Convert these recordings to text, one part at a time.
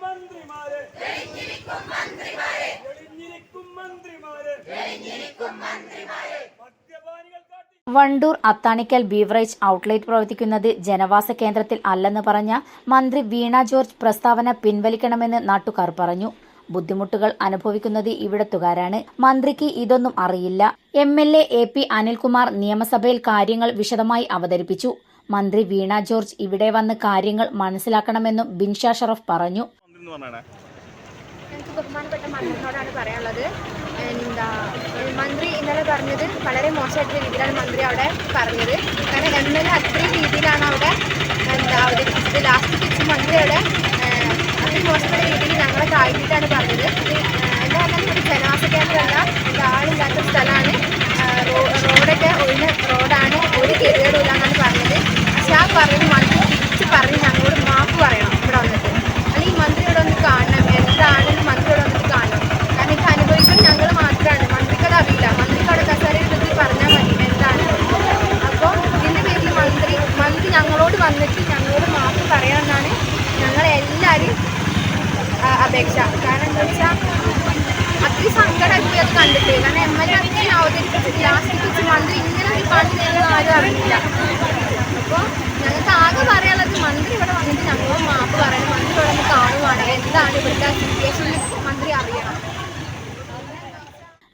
മന്ത്രിമാരെ മന്ത്രിമാരെ Wandoor Athanikkal beverage outlet പ്രവർത്തിക്കുന്നത് ജനവാസ കേന്ദ്രത്തിൽ അല്ലെന്ന് പറഞ്ഞ മന്ത്രി വീണ ജോർജ് പ്രസ്താവന പിൻവലിക്കണമെന്ന് നാട്ടുകാർ പറഞ്ഞു. ബുദ്ധിമുട്ടുകൾ അനുഭവിക്കുന്നത് ഇവിടത്തുകാരാണ് മന്ത്രിക്ക് ഇതൊന്നും അറിയില്ല. M L A A P Anilkumar നിയമസഭയിൽ കാര്യങ്ങൾ വിശദമായി അവതരിപ്പിച്ചു. മന്ത്രി വീണ ജോർജ് ഇവിടെ വന്ന് കാര്യങ്ങൾ മനസ്സിലാക്കണമെന്നും ബിൻഷാ ഷറഫ് പറഞ്ഞു. ബഹുമാനപ്പെട്ട പറയാനുള്ളത്. എന്താ മന്ത്രി ഇന്നലെ പറഞ്ഞത് വളരെ മോശമായിട്ടുള്ള രീതിയിലാണ് മന്ത്രി അവിടെ പറഞ്ഞത്. കാരണം എം എൽ എ അത്രയും രീതിയിലാണ് അവിടെ എന്താ അവതരിപ്പിച്ചത്. ലാസ്റ്റ് മന്ത്രി അവിടെ ഞങ്ങളെ താഴ്ത്തിയിട്ടാണ് പറഞ്ഞത്. എന്താ പറഞ്ഞാൽ ഒരു കേന്ദ്രമല്ല. ഇത് ആളില്ലാത്ത സ്ഥലമാണ്. റോഡൊക്കെ ഒഴിഞ്ഞ റോഡാണ് ഒരു ഗതികേടുമില്ല എന്നാണ് പറഞ്ഞത് പക്ഷെ ആ പറഞ്ഞത് മന്ത്രി തിരിച്ച് പറഞ്ഞ് ഞങ്ങളോട് മാപ്പ് പറയണം ഇവിടെ വന്നിട്ട് അല്ലെങ്കിൽ മന്ത്രി ഇവിടെ വന്ന് കാണണം എന്താണെന്ന് മന്ത്രി ഇവിടെ വന്നിട്ട് കാണണം കാരണം ഇത് അനുഭവിക്കുന്നത് ഞങ്ങൾ മാത്രമാണ് മന്ത്രിക്ക് അത് അറിയില്ല മന്ത്രിക്ക് അവിടെ കസേരയിൽ ഇരുത്തി പറഞ്ഞാൽ മതി എന്താണ് അപ്പോൾ ഇതിന്റെ പേരിൽ മന്ത്രി മന്ത്രി ഞങ്ങളോട് വന്നിട്ട് ഞങ്ങളോട് മാപ്പ് പറയണമെന്നാണ് ഞങ്ങളെല്ലാവരും ആ, അപേക്ഷ. കാരണം എന്താ വെച്ചാൽ അത്രയും സങ്കടമായി അത് കണ്ടിട്ട്. കാരണം എം എൽ എ അത്രയും അവതരിപ്പിച്ചിട്ട് ലാസ്റ്റ് വെച്ച് മന്ത്രി ഇങ്ങനെ ഒരു ചെയ്യുന്നത് ആരും അറിയില്ല. അപ്പോൾ ഞങ്ങൾക്ക് ആകെ പറയാനുള്ളത് മന്ത്രി ഇവിടെ വന്നിട്ട് ഞങ്ങളും മാപ്പ് പറയണം. മന്ത്രി ഇവിടെ നിന്ന് കാണുവാണ്. എന്താണ് ഇവിടുത്തെ സിറ്റുവേഷനിൽ മന്ത്രി അറിയണം.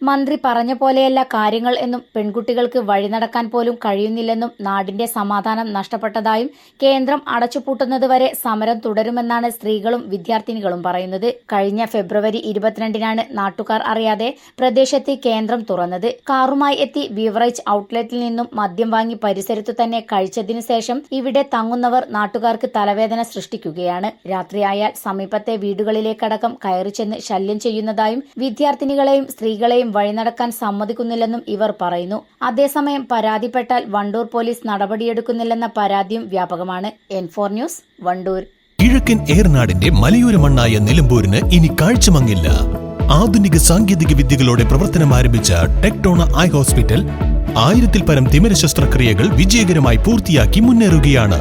മന്ത്രി പറഞ്ഞ പോലെയല്ല കാര്യങ്ങൾ എന്നും പെൺകുട്ടികൾക്ക് വഴി നടക്കാൻ പോലും കഴിയുന്നില്ലെന്നും നാടിന്റെ സമാധാനം നഷ്ടപ്പെട്ടതായും കേന്ദ്രം അടച്ചുപൂട്ടുന്നതുവരെ സമരം തുടരുമെന്നാണ് സ്ത്രീകളും വിദ്യാർത്ഥിനികളും പറയുന്നത്. കഴിഞ്ഞ ഫെബ്രുവരി ഇരുപത്തിരണ്ടിനാണ് നാട്ടുകാർ അറിയാതെ പ്രദേശത്ത് കേന്ദ്രം തുറന്നത്. കാറുമായി എത്തി ബീവറേജ് ഔട്ട്ലെറ്റിൽ നിന്നും മദ്യം വാങ്ങി പരിസരത്തു തന്നെ കഴിച്ചതിനു ശേഷം ഇവിടെ തങ്ങുന്നവർ നാട്ടുകാർക്ക് തലവേദന സൃഷ്ടിക്കുകയാണ്. രാത്രിയായാൽ സമീപത്തെ വീടുകളിലേക്കടക്കം കയറിച്ചെന്ന് ശല്യം ചെയ്യുന്നതായും വിദ്യാർത്ഥിനികളെയും സ്ത്രീകളെയും വഴി നടക്കാൻ സമ്മതിക്കുന്നില്ലെന്നും ഇവർ പറയുന്നു. അതേസമയം പരാതിപ്പെട്ടാൽ വണ്ടൂർ പോലീസ് നടപടിയെടുക്കുന്നില്ലെന്ന പരാതിയും വ്യാപകമാണ്. N four news Wandoor. കിഴക്കൻ ഏർനാടിന്റെ മലയോര മണ്ണായ നിലമ്പൂരിന് ഇനി കാഴ്ചമങ്ങില്ല. ആധുനിക സാങ്കേതിക വിദ്യകളോടെ പ്രവർത്തനം ആരംഭിച്ച ടെക്ടോണ ഐ ഹോസ്പിറ്റൽ ആയിരത്തിൽ പരം തിമിര ശസ്ത്രക്രിയകൾ വിജയകരമായി പൂർത്തിയാക്കി മുന്നേറുകയാണ്.